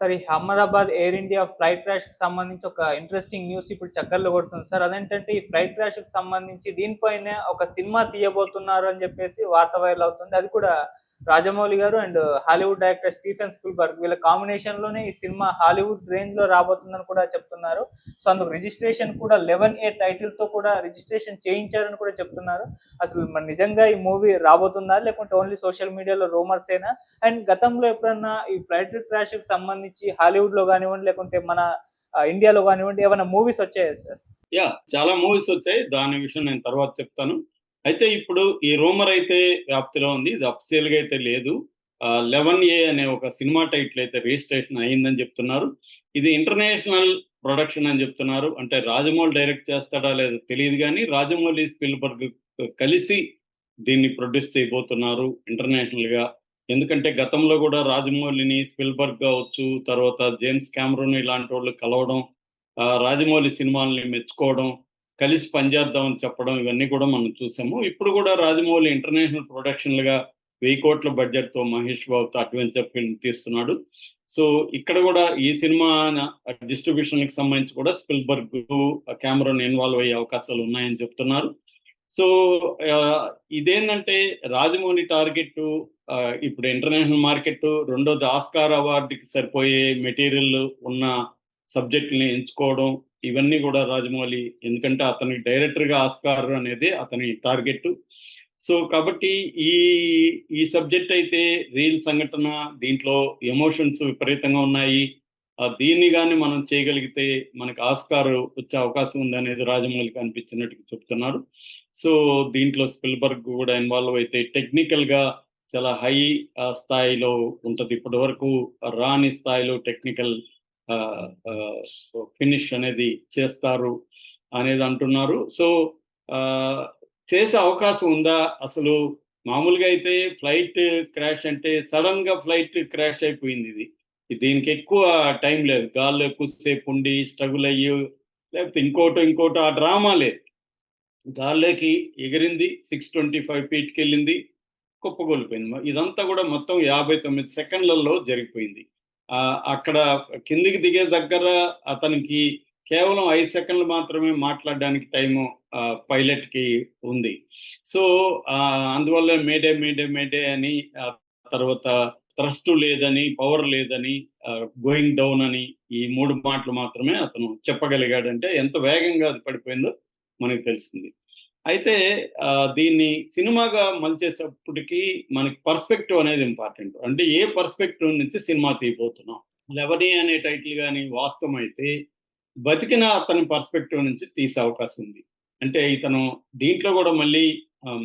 Sir ఈ Ahmedabad air India flight క్రాష్కి సంబంధించి ఒక ఇంట్రెస్టింగ్ న్యూస్ ఇప్పుడు చక్కర్లు కొడుతుంది. సార్ అదేంటంటే ఈ ఫ్లైట్ క్రాష్కి సంబంధించి దీనిపైన ఒక సినిమా తీయబోతున్నారు అని చెప్పేసి వార్త వైరల్ అవుతుంది. అది కూడా Rajamouli garu and Hollywood director Stephen Spielberg వీళ్ళ కాంబినేషన్లోనే ఈ సినిమా హాలీవుడ్ రేంజ్లో రాబోతుందని కూడా చెప్తున్నారు. సో అందుకు రిజిస్ట్రేషన్ కూడా లెవెన్ ఏ టైటిల్తో కూడా రిజిస్ట్రేషన్ చేయించారని కూడా చెప్తున్నారు. అసలు మరి నిజంగా ఈ మూవీ రాబోతుందా? లేకుంటే ఓన్లీ సోషల్ మీడియాలో రూమర్స్ ఏనా? అండ్ గతంలో ఎప్పుడన్నా ఈ ఫ్లైట్ క్రాష్కి సంబంధించి హాలీవుడ్లో కానివ్వండి లేకుంటే మన ఇండియాలో కానివ్వండి ఏమైనా మూవీస్ వచ్చాయా సార్ యా చాలా మూవీస్ వచ్చాయి. దాని విషయం నేను తర్వాత చెప్తాను. అయితే ఇప్పుడు ఈ రూమర్ అయితే వ్యాప్తిలో ఉంది. ఇది అఫిషియల్గా అయితే లేదు. లెవెన్ ఏ అనే ఒక సినిమా టైటిల్ అయితే రిజిస్ట్రేషన్ అయిందని చెప్తున్నారు. ఇది ఇంటర్నేషనల్ ప్రొడక్షన్ అని చెప్తున్నారు. అంటే రాజమౌళి డైరెక్ట్ చేస్తాడా లేదో తెలియదు కానీ రాజమౌళి స్పిల్బర్గ్ కలిసి దీన్ని ప్రొడ్యూస్ చేయబోతున్నారు ఇంటర్నేషనల్గా ఎందుకంటే గతంలో కూడా రాజమౌళిని స్పిల్బర్గ్ కావచ్చు తర్వాత జేమ్స్ క్యామరూన్ ఇలాంటి వాళ్ళు కలవడం ఆ, రాజమౌళి సినిమాలని మెచ్చుకోవడం కలిసి పనిచేద్దామని చెప్పడం ఇవన్నీ కూడా మనం చూసాము. ఇప్పుడు కూడా రాజమౌళి ఇంటర్నేషనల్ ప్రొడక్షన్లుగా వెయ్యి కోట్ల బడ్జెట్తో మహేష్ బాబుతో అడ్వెంచర్ ఫిల్మ్ తీస్తున్నాడు. సో ఇక్కడ కూడా ఈ సినిమా డిస్ట్రిబ్యూషన్కి సంబంధించి కూడా స్పిల్బర్గ్ కెమెరాను ఇన్వాల్వ్ అయ్యే అవకాశాలు ఉన్నాయని చెప్తున్నారు. సో ఇదేంటంటే రాజమౌళి టార్గెట్ ఇప్పుడు ఇంటర్నేషనల్ మార్కెట్ రెండోది ఆస్కార్ అవార్డుకి సరిపోయే మెటీరియల్ ఉన్న సబ్జెక్టుని ఎంచుకోవడం ఇవన్నీ కూడా రాజమౌళి ఎందుకంటే అతని డైరెక్టర్గా ఆస్కార్ అనేది అతని టార్గెట్ సో కాబట్టి ఈ ఈ సబ్జెక్ట్ అయితే రియల్ సంఘటన దీంట్లో ఎమోషన్స్ విపరీతంగా ఉన్నాయి. దీన్ని కానీ మనం చేయగలిగితే మనకి ఆస్కార్ వచ్చే అవకాశం ఉంది అనేది రాజమౌళికి అనిపించినట్టు చెప్తున్నారు. సో దీంట్లో స్పిల్బర్గ్ కూడా ఇన్వాల్వ్ అయితే టెక్నికల్గా చాలా హై స్థాయిలో ఉంటుంది. ఇప్పటి వరకు రాని స్థాయిలో టెక్నికల్ ఫినిష్ అనేది చేస్తారు అనేది అంటున్నారు. సో ఆ, చేసే అవకాశం ఉందా? అసలు మామూలుగా అయితే ఫ్లైట్ క్రాష్ అంటే సడన్గా ఫ్లైట్ క్రాష్ అయిపోయింది ఇది. దీనికి ఎక్కువ టైం లేదు. గాల్లో ఎక్కువసేపు ఉండి స్ట్రగుల్ అయ్యి లేకపోతే ఇంకోటో ఇంకోటో ఆ డ్రామా లేదు. గాల్లోకి ఎగిరింది సిక్స్ ట్వంటీ ఫైవ్ ఫీట్కి వెళ్ళింది కుప్పగొలిపోయింది ఇదంతా కూడా మొత్తం యాభై తొమ్మిది సెకండ్లలో జరిగిపోయింది. అక్కడ కిందికి దిగే దగ్గర అతనికి కేవలం ఐదు సెకండ్లు మాత్రమే మాట్లాడడానికి టైము పైలట్కి ఉంది. సో అందువల్ల మేడే మేడే మేడే అని తర్వాత ట్రస్ట్ లేదని పవర్ లేదని గోయింగ్ డౌన్ అని ఈ మూడు మాటలు మాత్రమే అతను చెప్పగలిగాడంటే ఎంత వేగంగా అది పడిపోయిందో మనకు తెలిసింది అయితే దీన్ని సినిమాగా మలిచేసేప్పటికీ మనకి పర్స్పెక్టివ్ అనేది ఇంపార్టెంట్. అంటే ఏ పర్స్పెక్టివ్ నుంచి సినిమా తీయబోతున్నాం? లెవనీ అనే టైటిల్ కానీ వాస్తవం అయితే బతికిన అతని పర్స్పెక్టివ్ నుంచి తీసే అవకాశం ఉంది. అంటే ఇతను దీంట్లో కూడా మళ్ళీ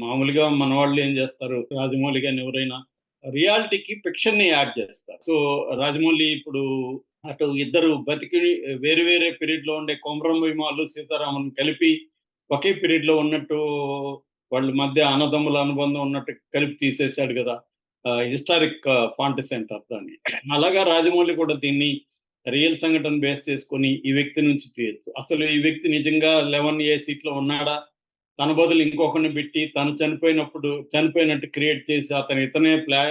మామూలుగా మన వాళ్ళు ఏం చేస్తారు? రాజమౌళి కానీ ఎవరైనా రియాలిటీకి ఫిక్షన్ని యాడ్ చేస్తారు. సో రాజమౌళి ఇప్పుడు అటు ఇద్దరు బతికి వేరు వేరే పీరియడ్లో ఉండే కొమరం భీమాలు సీతారామన్ కలిపి ఒకే పీరియడ్లో ఉన్నట్టు వాళ్ళ మధ్య అన్నదమ్ముల అనుబంధం ఉన్నట్టు కలిపి తీసేశాడు కదా హిస్టారిక్ ఫాంట్ సెంటర్ దాన్ని. అలాగా రాజమౌళి కూడా దీన్ని రియల్ సంఘటన బేస్ చేసుకొని ఈ వ్యక్తి నుంచి తీయచ్చు. అసలు ఈ వ్యక్తి నిజంగా లెవెన్ ఏ సీట్లో ఉన్నాడా? తన బదులు ఇంకొకరిని పెట్టి తను చనిపోయినప్పుడు చనిపోయినట్టు క్రియేట్ చేసి అతను ఇతనే ఫ్లా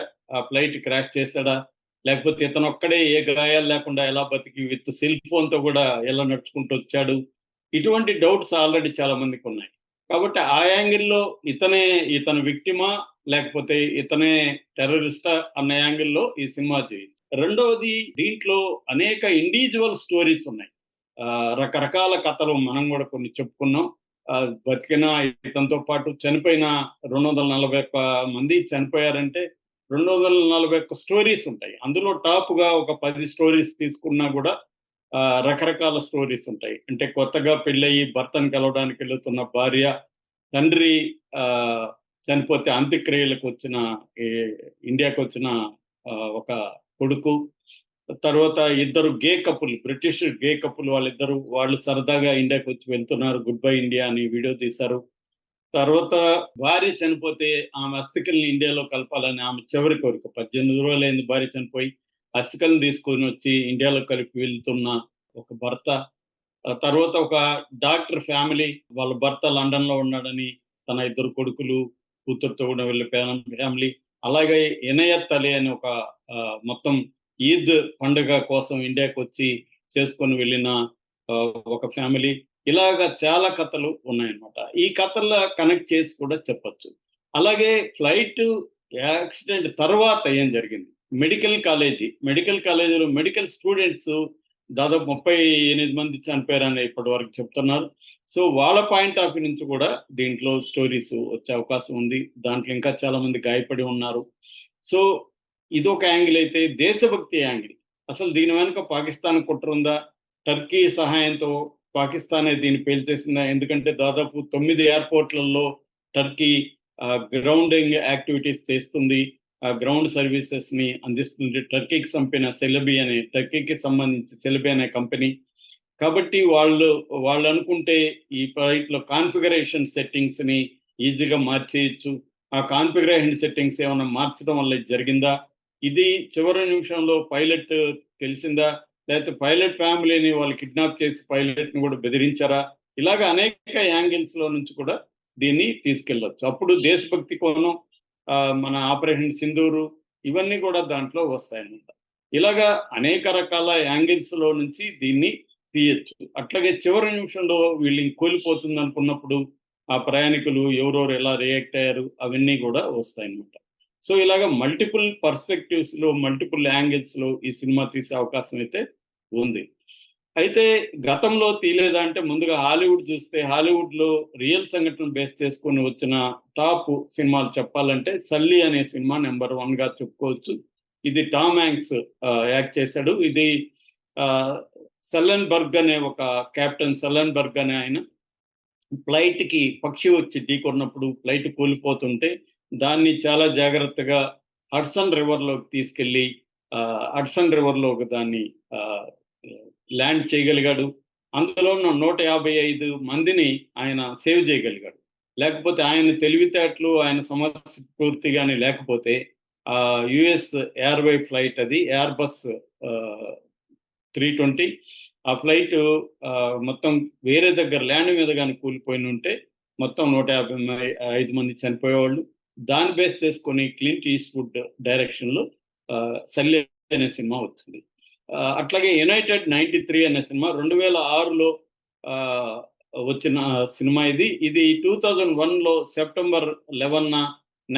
ఫ్లైట్ క్రాష్ చేశాడా? లేకపోతే ఇతను ఒక్కడే ఏ గాయాలు లేకుండా ఎలా బతికి విత్ సెల్ ఫోన్తో కూడా ఎలా నడుచుకుంటూ వచ్చాడు? ఇటువంటి డౌట్స్ ఆల్రెడీ చాలా మందికి ఉన్నాయి. కాబట్టి ఆ యాంగిల్లో ఇతనే ఇతను విక్టిమా లేకపోతే ఇతనే టెర్రరిస్టా అన్న యాంగిల్లో ఈ సినిమా చేయింది. రెండవది దీంట్లో అనేక ఇండివిజువల్ స్టోరీస్ ఉన్నాయి. ఆ, రకరకాల కథలు మనం కూడా కొన్ని చెప్పుకున్నాం. బతికిన ఇతనితో పాటు చనిపోయిన రెండు వందల నలభై ఒక్క మంది చనిపోయారంటే రెండు వందల నలభై ఒక్క స్టోరీస్ ఉంటాయి. అందులో టాప్గా ఒక పది స్టోరీస్ తీసుకున్నా కూడా రకరకాల స్టోరీస్ ఉంటాయి. అంటే కొత్తగా పెళ్ళయి భర్తను కలవడానికి వెళుతున్న భార్య తండ్రి ఆ, చనిపోతే అంత్యక్రియలకు వచ్చిన ఇండియాకు వచ్చిన ఆ, ఒక కొడుకు. తర్వాత ఇద్దరు gay couple British gay couple వాళ్ళిద్దరు వాళ్ళు సరదాగా ఇండియాకి వచ్చి వెళ్తున్నారు. గుడ్ బై ఇండియా అని వీడియో తీశారు. తర్వాత భార్య చనిపోతే ఆమె అస్థికల్ని ఇండియాలో కలపాలని ఆమె చివరి కోరిక. పద్దెనిమిది రోజులైంది భార్య చనిపోయి. అస్థికలను తీసుకొని వచ్చి ఇండియాలో కలిపి వెళ్తున్న ఒక భర్త తర్వాత ఒక డాక్టర్ ఫ్యామిలీ వాళ్ళ భర్త లండన్లో ఉన్నాడని తన ఇద్దరు కొడుకులు కూతురుతో కూడా వెళ్ళే ఫ్యామిలీ. అలాగే ఇనయత్ అలీ అని ఒక మొత్తం ఈద్ పండుగ కోసం ఇండియాకి వచ్చి చేసుకొని వెళ్ళిన ఒక ఫ్యామిలీ. ఇలాగా చాలా కథలు ఉన్నాయన్నమాట. ఈ కథల్లో కనెక్ట్ చేసి కూడా చెప్పొచ్చు. అలాగే ఫ్లైట్ యాక్సిడెంట్ తర్వాత ఏం జరిగింది? మెడికల్ కాలేజీ మెడికల్ కాలేజీలో మెడికల్ స్టూడెంట్స్ దాదాపు ముప్పై ఎనిమిది మంది చనిపోయారని ఇప్పటి వరకు చెప్తున్నారు. సో వాళ్ళ పాయింట్ ఆఫ్ వ్యూ నుంచి కూడా దీంట్లో స్టోరీస్ వచ్చే అవకాశం ఉంది. దాంట్లో ఇంకా చాలా మంది గాయపడి ఉన్నారు. సో ఇది ఒక యాంగిల్ అయితే దేశభక్తి యాంగిల్. అసలు దీని వెనుక పాకిస్తాన్ కుట్ర ఉందా? టర్కీ సహాయంతో పాకిస్తానే దీన్ని పేల్చేసిందా? ఎందుకంటే దాదాపు తొమ్మిది ఎయిర్పోర్ట్లలో టర్కీ గ్రౌండింగ్ యాక్టివిటీస్ చేస్తుంది. గ్రౌండ్ సర్వీసెస్ని అందిస్తుంది టర్కీకి సంపిన సెలబీ అనే టర్కీకి సంబంధించి సెలబీ అనే కంపెనీ. కాబట్టి వాళ్ళు వాళ్ళు అనుకుంటే ఈ ఫ్లైట్లో కాన్ఫిగరేషన్ సెట్టింగ్స్ని ఈజీగా మార్చేయచ్చు. ఆ కాన్ఫిగరేషన్ సెట్టింగ్స్ ఏమైనా మార్చడం వల్ల జరిగిందా? ఇది చివరి నిమిషంలో పైలట్ తెలిసిందా? లేకపోతే పైలట్ ఫ్యామిలీని వాళ్ళు కిడ్నాప్ చేసి పైలట్ని కూడా బెదిరించారా? ఇలాగ అనేక యాంగిల్స్లో నుంచి కూడా దీన్ని తీసుకెళ్ళొచ్చు. అప్పుడు దేశభక్తి కోణం మన ఆపరేషన్ సింధూరు ఇవన్నీ కూడా దాంట్లో వస్తాయన్నమాట. ఇలాగా అనేక రకాల యాంగిల్స్లో నుంచి దీన్ని తీయచ్చు. అట్లాగే చివరి నిమిషంలో వీళ్ళు కోల్పోతుంది అనుకున్నప్పుడు ఆ ప్రయాణికులు ఎవరెవరు ఎలా రియాక్ట్ అయ్యారు అవన్నీ కూడా వస్తాయన్నమాట. సో ఇలాగ మల్టిపుల్ పర్స్పెక్టివ్స్లో మల్టిపుల్ యాంగిల్స్లో ఈ సినిమా తీసే అవకాశం అయితే ఉంది. అయితే గతంలో తీలేదా అంటే ముందుగా హాలీవుడ్ చూస్తే హాలీవుడ్లో రియల్ సంఘటన బేస్ చేసుకొని వచ్చిన టాప్ సినిమాలు చెప్పాలంటే సల్లి అనే సినిమా నెంబర్ వన్గా చెప్పుకోవచ్చు. ఇది టామ్ హ్యాంక్స్ యాక్ట్ చేశాడు. ఇది సల్లన్ బర్గ్ అనే ఒక కెప్టెన్ సల్లన్ బర్గ్ అనే ఆయన ఫ్లైట్కి పక్షి వచ్చి ఢీకొన్నప్పుడు ఫ్లైట్ కూలిపోతుంటే దాన్ని చాలా జాగ్రత్తగా హడ్సన్ రివర్లోకి తీసుకెళ్ళి హడ్సన్ రివర్లో దాన్ని ల్యాండ్ చేయగలిగాడు. అందులో ఉన్న నూట యాభై ఐదు మందిని ఆయన సేవ్ చేయగలిగాడు. లేకపోతే ఆయన తెలివితేటలు ఆయన సమస్య పూర్తిగానే లేకపోతే ఆ యుఎస్ ఎయిర్వే ఫ్లైట్ అది ఎయిర్ బస్ త్రీ ట్వంటీ ఆ ఫ్లైట్ మొత్తం వేరే దగ్గర ల్యాండ్ మీద కానీ కూలిపోయిన ఉంటే మొత్తం నూట యాభై ఐదు మంది చనిపోయేవాళ్ళు. దాన్ని బేస్ చేసుకొని క్లింట్ ఈస్వుడ్ డైరెక్షన్లో ఆ, అనే సినిమా వచ్చింది. అట్లాగే యునైటెడ్ నైన్టీ త్రీ అనే సినిమా రెండు వేల ఆరులో వచ్చిన సినిమా ఇది. ఇది టూ థౌజండ్ వన్లో September eleven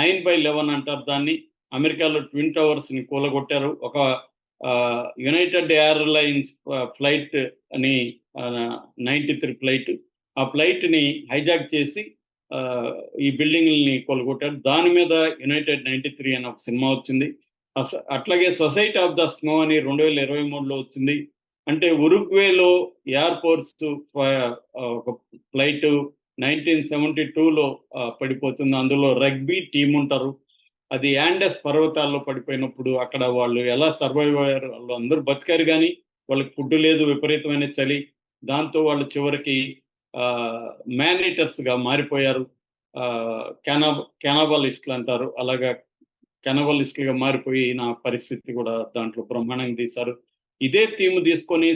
nine by eleven అంటారు దాన్ని. అమెరికాలో ట్విన్ టవర్స్ని కూలగొట్టారు. ఒక యునైటెడ్ ఎయిర్లైన్స్ ఫ్లైట్ అని నైన్టీ త్రీ ఫ్లైట్ ఆ ఫ్లైట్ని హైజాక్ చేసి ఈ బిల్డింగ్ని కొలగొట్టారు. దాని మీద యునైటెడ్ నైన్టీ త్రీ అని ఒక సినిమా వచ్చింది. అట్లాగే సొసైటీ ఆఫ్ ద స్నో అని రెండు వేల ఇరవై మూడులో వచ్చింది. అంటే ఉరుగ్వేలో ఎయిర్ ఫోర్స్ ఒక ఫ్లైట్ నైన్టీన్ సెవెంటీ టూలో పడిపోతుంది. అందులో రగ్బీ టీం ఉంటారు. అది యాండస్ పర్వతాల్లో పడిపోయినప్పుడు అక్కడ వాళ్ళు ఎలా సర్వైవ్ అయ్యారు వాళ్ళు అందరూ బతికారు కానీ వాళ్ళకి ఫుడ్ లేదు విపరీతమైన చలి. దాంతో వాళ్ళు చివరికి మేనేటర్స్గా మారిపోయారు. కెనా కెనాబలిస్టులు అంటారు. అలాగా కెనబలిస్టులుగా మారిపోయి నా పరిస్థితి కూడా దాంట్లో బ్రహ్మాండంగా తీశారు. ఇదే థీమ్ తీసుకొని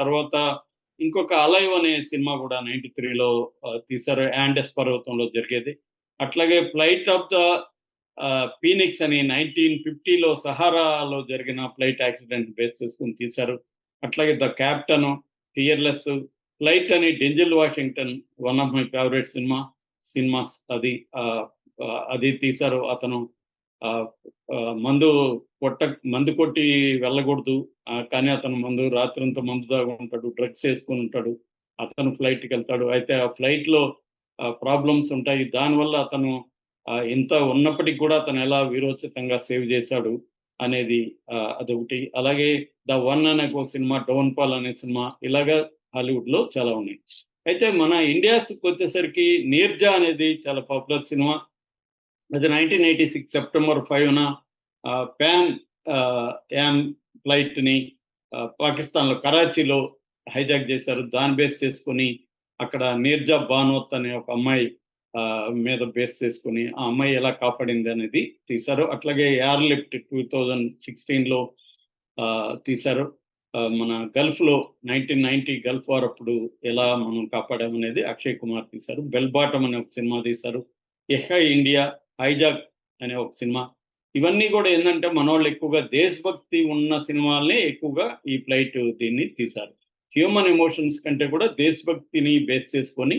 తర్వాత ఇంకొక అలైవ్ అనే సినిమా కూడా నైన్టీ త్రీలో తీశారు. యాండెస్ పర్వతంలో జరిగేది. అట్లాగే ఫ్లైట్ ఆఫ్ ద పీనిక్స్ అని నైన్టీన్ ఫిఫ్టీలో సహారాలో జరిగిన ఫ్లైట్ యాక్సిడెంట్ బేస్ చేసుకుని తీశారు. అట్లాగే ద క్యాప్టెన్ ఫియర్లెస్ ఫ్లైట్ అని Denzel Washington one of my favourite cinema cinemas అది అది తీశారు. అతను మందు కొట్ట మందు కొట్టి వెళ్ళకూడదు. కానీ అతను మందు రాత్రంతా మందు దాగా ఉంటాడు డ్రగ్స్ వేసుకొని ఉంటాడు. అతను ఫ్లైట్కి వెళ్తాడు. అయితే ఆ ఫ్లైట్లో ప్రాబ్లమ్స్ ఉంటాయి. దానివల్ల అతను ఇంత ఉన్నప్పటికీ కూడా అతను ఎలా వీరోచితంగా సేవ్ చేశాడు అనేది అదొకటి. అలాగే ద వన్ అనే ఒక సినిమా డౌన్ పాల్ అనే సినిమా ఇలాగా హాలీవుడ్లో చాలా ఉన్నాయి. అయితే మన ఇండియాకి వచ్చేసరికి నీర్జా అనేది చాలా పాపులర్ సినిమా. అది నైన్టీన్ ఎయిటీ సిక్స్ సెప్టెంబర్ ఫైవ్న ప్యాన్ యామ్ ఫ్లైట్ని పాకిస్తాన్లో కరాచీలో హైజాక్ చేశారు. దాన్ని బేస్ చేసుకొని అక్కడ నీర్జా బానోత్ అనే ఒక అమ్మాయి ఆ, మీద బేస్ చేసుకొని ఆ అమ్మాయి ఎలా కాపాడింది అనేది తీశారు. అట్లాగే ఎయిర్ లిఫ్ట్ టూ థౌజండ్ సిక్స్టీన్లో తీశారు. ఆ, మన గల్ఫ్లో నైన్టీన్ నైన్టీ గల్ఫ్ వార్ అప్పుడు ఎలా మనం కాపాడామనేది అక్షయ్ కుమార్ తీశారు. బెల్ అనే ఒక సినిమా తీశారు. ఎహ్ఐ ఇండియా హైజాక్ అనే ఒక సినిమా. ఇవన్నీ కూడా ఏంటంటే మనోళ్ళు ఎక్కువగా దేశభక్తి ఉన్న సినిమాలనే ఎక్కువగా ఈ ఫ్లైట్ దీన్ని తీశారు. హ్యూమన్ ఎమోషన్స్ కంటే కూడా దేశభక్తిని బేస్ చేసుకొని